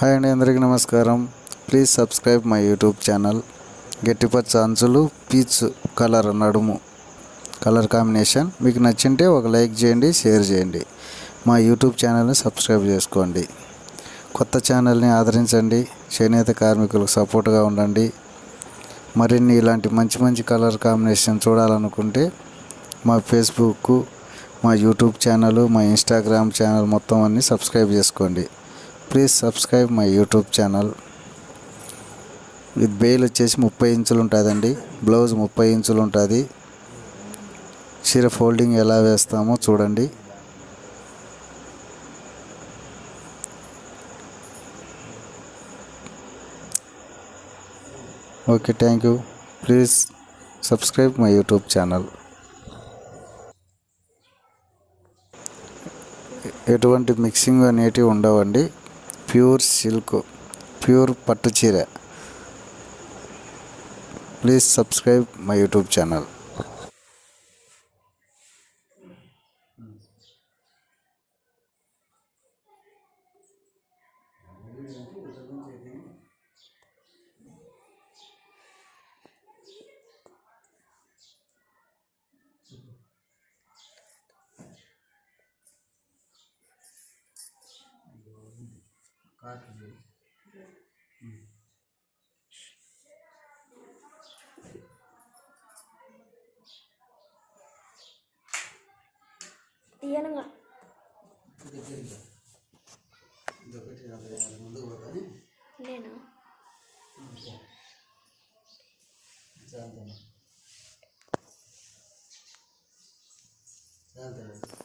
Hi అండి అందరికీ నమస్కారం. Please subscribe my YouTube channel. గట్టిపచ్చ అంచులు పీచ్ కలర్ నడుము కలర్ కాంబినేషన్. మీకు నచ్చింటే ఒక లైక్ చేయండి షేర్ చేయండి. మా యూట్యూబ్ ఛానల్ని సబ్స్క్రైబ్ చేసుకోండి. కొత్త ఛానల్ని ఆదరించండి. చేనేత కార్మికులకు సపోర్ట్గా ఉండండి. మరిన్ని ఇలాంటి మంచి మంచి కలర్ కాంబినేషన్ చూడాలనుకుంటే మా ఫేస్బుక్ మా యూట్యూబ్ ఛానల్ మా ఇన్స్టాగ్రామ్ ఛానల్ మొత్తం అన్నీ సబ్స్క్రైబ్ చేసుకోండి. Please subscribe my YouTube channel. With bail వచ్చేసి ముప్పై ఇంచులు ఉంటుందండి. బ్లౌజ్ ముప్పై ఇంచులు ఉంటుంది. చీర ఫోల్డింగ్ ఎలా వేస్తామో చూడండి. Okay thank you. Please subscribe my YouTube channel. ఎటువంటి మిక్సింగ్ అనేటివి ఉండవండి. ప్యూర్ సిల్క్ ప్యూర్ పట్టు చీర. Please subscribe my YouTube channel. काट दे ये ना Yeah, there is.